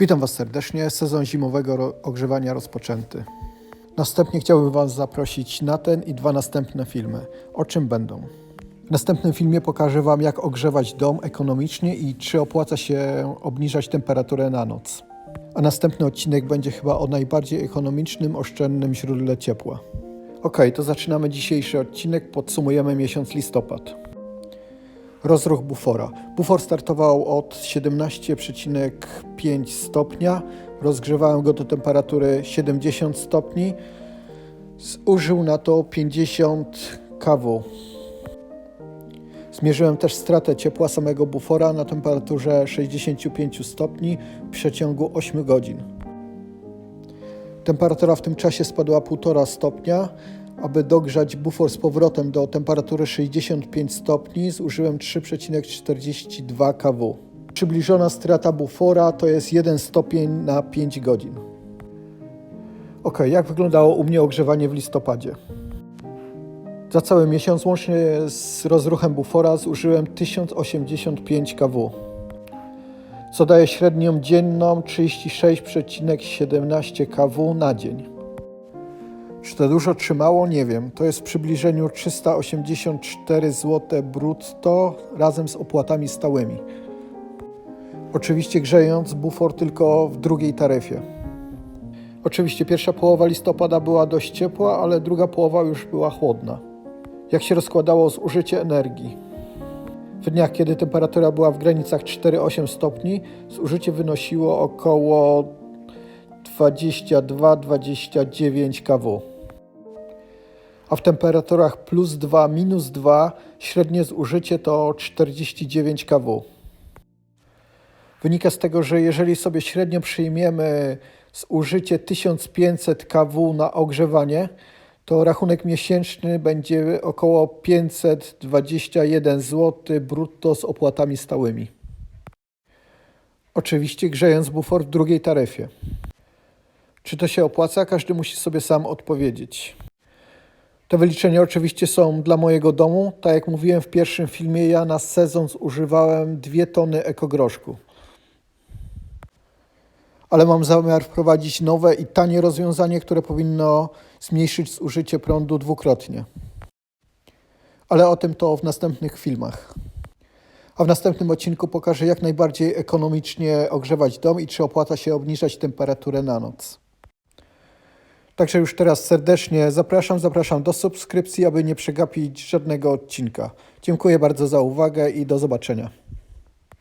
Witam Was serdecznie. Sezon zimowego ogrzewania rozpoczęty. Następnie chciałbym Was zaprosić na ten i dwa następne filmy. O czym będą? W następnym filmie pokażę Wam, jak ogrzewać dom ekonomicznie i czy opłaca się obniżać temperaturę na noc. A następny odcinek będzie chyba o najbardziej ekonomicznym, oszczędnym źródle ciepła. Ok, to zaczynamy dzisiejszy odcinek. Podsumujemy miesiąc listopad. Rozruch bufora. Bufor startował od 17,5 stopnia. Rozgrzewałem go do temperatury 70 stopni. Zużył na to 50 kW. Zmierzyłem też stratę ciepła samego bufora na temperaturze 65 stopni w przeciągu 8 godzin. Temperatura w tym czasie spadła 1,5 stopnia. Aby dogrzać bufor z powrotem do temperatury 65 stopni, zużyłem 3,42 kW. Przybliżona strata bufora to jest 1 stopień na 5 godzin. Ok, jak wyglądało u mnie ogrzewanie w listopadzie? Za cały miesiąc łącznie z rozruchem bufora zużyłem 1085 kW, co daje średnią dzienną 36,17 kW na dzień. Czy to dużo trzymało? Nie wiem. To jest w przybliżeniu 384 zł brutto razem z opłatami stałymi. Oczywiście grzejąc bufor tylko w drugiej taryfie. Oczywiście pierwsza połowa listopada była dość ciepła, ale druga połowa już była chłodna. Jak się rozkładało zużycie energii? W dniach, kiedy temperatura była w granicach 4-8 stopni, zużycie wynosiło około 22-29 kW. A w temperaturach plus 2, minus 2 średnie zużycie to 49 kW. Wynika z tego, że jeżeli sobie średnio przyjmiemy zużycie 1500 kW na ogrzewanie, to rachunek miesięczny będzie około 521 zł brutto z opłatami stałymi. Oczywiście grzejąc bufor w drugiej taryfie. Czy to się opłaca? Każdy musi sobie sam odpowiedzieć. Te wyliczenia oczywiście są dla mojego domu. Tak jak mówiłem w pierwszym filmie, ja na sezon zużywałem 2 tony ekogroszku. Ale mam zamiar wprowadzić nowe i tanie rozwiązanie, które powinno zmniejszyć zużycie prądu dwukrotnie. Ale o tym to w następnych filmach. A w następnym odcinku pokażę, jak najbardziej ekonomicznie ogrzewać dom i czy opłaca się obniżać temperaturę na noc. Także już teraz serdecznie zapraszam, zapraszam do subskrypcji, aby nie przegapić żadnego odcinka. Dziękuję bardzo za uwagę i do zobaczenia.